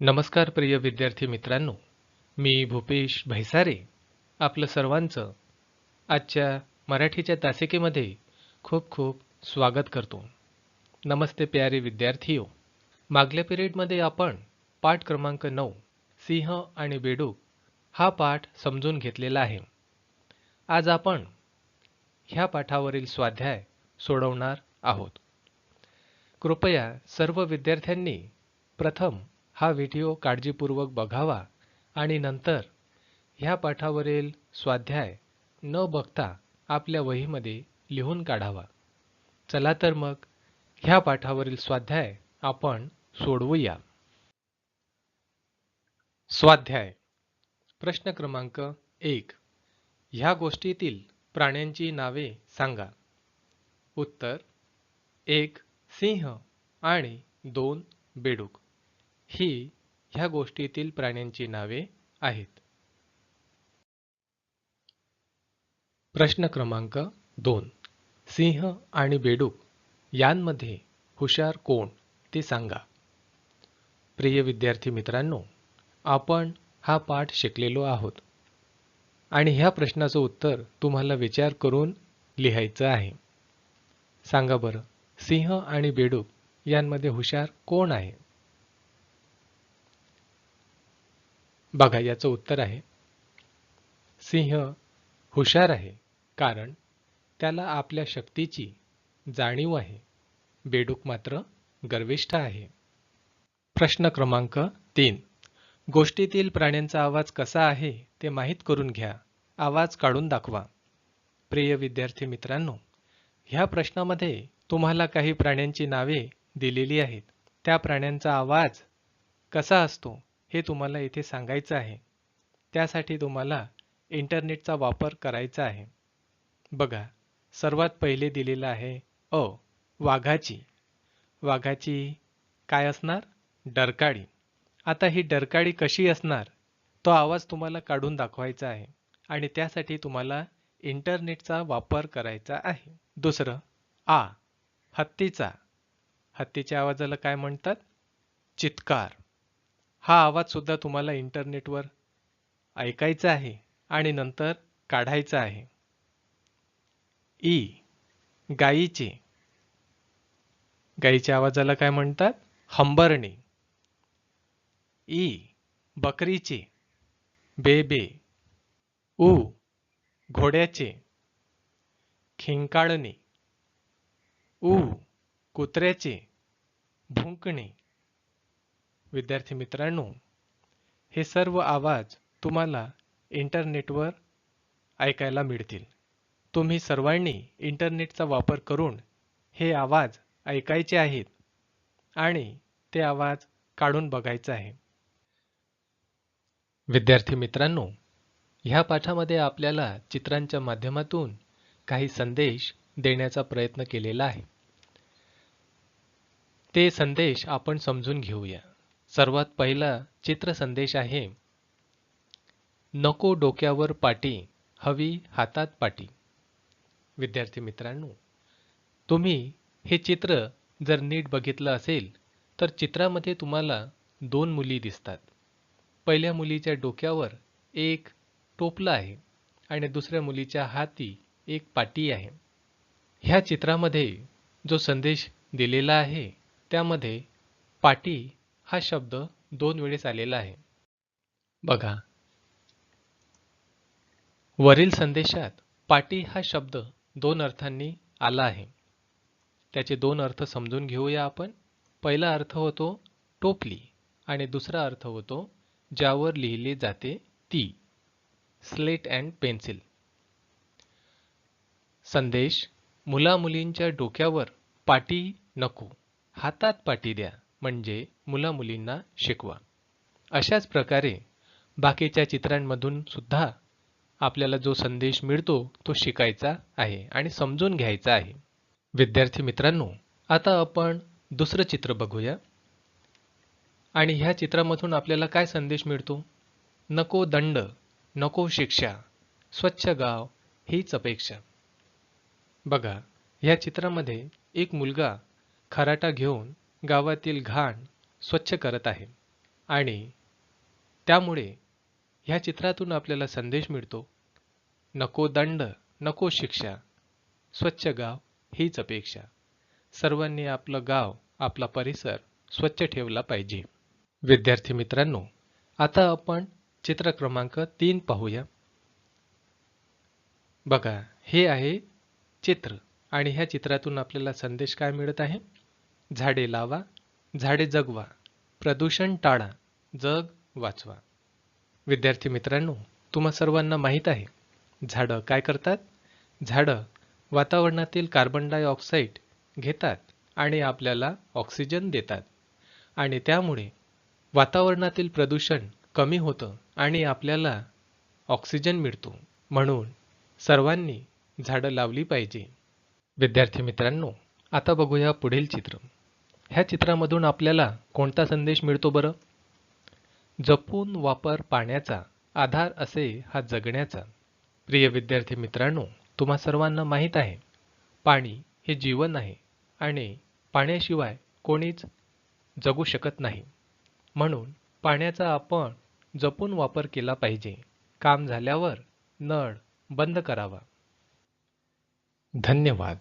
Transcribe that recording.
नमस्कार प्रिय विद्यार्थी मित्रांनो. मी भूपेश भैसारे आपलं सर्वांचं आजच्या मराठीच्या तासिकेमध्ये खूप खूप स्वागत करतो. नमस्ते प्यारे विद्यार्थीओ मागल्या पिरियडमध्ये आपण पाठ क्रमांक नऊ सिंह आणि बेडूक हा पाठ समजून घेतलेला आहे. आज आपण ह्या पाठावरील स्वाध्याय सोडवणार आहोत. कृपया सर्व विद्यार्थ्यांनी प्रथम हा व्हिडिओ काळजीपूर्वक बघावा आणि नंतर ह्या पाठावरील स्वाध्याय न बघता आपल्या वहीमध्ये लिहून काढावा. चला तर मग ह्या पाठावरील स्वाध्याय आपण सोडवूया. स्वाध्याय. प्रश्न क्रमांक एक. ह्या गोष्टीतील प्राण्यांची नावे सांगा. उत्तर एक सिंह आणि दोन बेडूक. ही ह्या गोष्टीतील प्राण्यांची नावे आहेत. प्रश्न क्रमांक दोन. सिंह आणि बेडूक यांमध्ये हुशार कोण ते सांगा. प्रिय विद्यार्थी मित्रांनो आपण हा पाठ शिकलेलो आहोत आणि ह्या प्रश्नाचं उत्तर तुम्हाला विचार करून लिहायचं आहे. सांगा बरं सिंह आणि बेडूक यांमध्ये हुशार कोण आहे? बघा याचं उत्तर आहे सिंह हुशार आहे कारण त्याला आपल्या शक्तीची जाणीव आहे. बेडूक मात्र गर्विष्ठ आहे. प्रश्न क्रमांक तीन. गोष्टीतील प्राण्यांचा आवाज कसा आहे ते माहीत करून घ्या. आवाज काढून दाखवा. प्रिय विद्यार्थी मित्रांनो ह्या प्रश्नामध्ये तुम्हाला काही प्राण्यांची नावे दिलेली आहेत. त्या प्राण्यांचा आवाज कसा असतो? हे तुम्हाला इथे सांगायचं आहे. त्यासाठी तुम्हाला इंटरनेटचा वापर करायचा आहे. बघा सर्वात पहिले दिलेलं आहे अ वाघाची. वाघाची काय असणार? डरकाळी. आता ही डरकाळी कशी असणार? तो आवाज तुम्हाला काढून दाखवायचा आहे आणि त्यासाठी तुम्हाला इंटरनेटचा वापर करायचा आहे. दुसरं आ हत्तीचा. हत्तीच्या आवाजाला काय म्हणतात? चित्कार. हा आवाज सुद्धा तुम्हाला इंटरनेटवर ऐकायचा आहे आणि नंतर काढायचा आहे. ई. गाईचे. गाईच्या आवाजाला काय म्हणतात? हंबरणे. ई. बकरीचे. बेबे. ऊ उ. घोड्याचे. खिंकाळणे. उ. कुत्र्याचे. भुंकणे. विद्यार्थी मित्रांनो हे सर्व आवाज तुम्हाला इंटरनेटवर ऐकायला मिळतील. तुम्ही सर्वांनी इंटरनेटचा वापर करून हे आवाज ऐकायचे आहेत आणि ते आवाज काढून बघायचा आहे. विद्यार्थी मित्रांनो ह्या पाठामध्ये आपल्याला चित्रांच्या माध्यमातून काही संदेश देण्याचा प्रयत्न केलेला आहे. ते संदेश आपण समजून घेऊया. सर्वात पहिला चित्र संदेश आहे नको डोक्यावर पाटी हवी हातात पाटी. विद्यार्थी मित्रांनो तुम्ही हे चित्र जर नीट बघितलं असेल तर चित्रामध्ये तुम्हाला दोन मुली दिसतात. पहिल्या मुलीच्या डोक्यावर एक टोपलं आहे आणि दुसऱ्या मुलीच्या हाती एक पाटी आहे. ह्या चित्रामध्ये जो संदेश दिलेला आहे त्यामध्ये पाटी हा शब्द दोन वेळेस आलेला आहे. बघा. वरील संदेशात पाटी हा शब्द दोन अर्थांनी आला आहे. त्याचे दोन अर्थ समजून घेऊया आपण. पहिला अर्थ होतो टोपली आणि दुसरा अर्थ होतो ज्यावर लिहिले जाते ती. Slate and pencil. संदेश मुलामुलींच्या डोक्यावर पाटी नको हातात पाटी द्या. म्हणजे मुला मुलींना शिकवा. अशाच प्रकारे बाकीच्या चित्रांमधून सुद्धा आपल्याला जो संदेश मिळतो तो शिकायचा आहे आणि समजून घ्यायचा आहे. विद्यार्थी मित्रांनो आता आपण दुसरं चित्र बघूया. आणि ह्या चित्रामधून आपल्याला काय संदेश मिळतो? नको दंड नको शिक्षा स्वच्छ गाव हीच अपेक्षा. बघा ह्या चित्रामध्ये एक मुलगा खराटा घेऊन गावातील घाण स्वच्छ करत आहे. आणि त्यामुळे ह्या चित्रातून आपल्याला संदेश मिळतो नको दंड नको शिक्षा. स्वच्छ गाव हीच अपेक्षा. सर्वांनी आपलं गाव आपला परिसर स्वच्छ ठेवला पाहिजे. विद्यार्थी मित्रांनो आता आपण चित्र क्रमांक तीन पाहूया. बघा हे आहे चित्र. आणि ह्या चित्रातून आपल्याला संदेश काय मिळत आहे? झाडे लावा झाडे जगवा प्रदूषण टाळा जग वाचवा. विद्यार्थी मित्रांनो तुम्हा सर्वांना माहीत आहे झाडं काय करतात? झाडं वातावरणातील कार्बन डायऑक्साईड घेतात आणि आपल्याला ऑक्सिजन देतात. आणि त्यामुळे वातावरणातील प्रदूषण कमी होतं आणि आपल्याला ऑक्सिजन मिळतो. म्हणून सर्वांनी झाडं लावली पाहिजे. विद्यार्थी मित्रांनो आता बघूया पुढील चित्र. ह्या चित्रामधून आपल्याला कोणता संदेश मिळतो बरं? जपून वापर पाण्याचा आधार असे हा जगण्याचा. प्रिय विद्यार्थी मित्रांनो तुम्हा सर्वांना माहीत आहे पाणी हे जीवन आहे आणि पाण्याशिवाय कोणीच जगू शकत नाही. म्हणून पाण्याचा आपण जपून वापर केला पाहिजे. काम झाल्यावर नळ बंद करावा. धन्यवाद.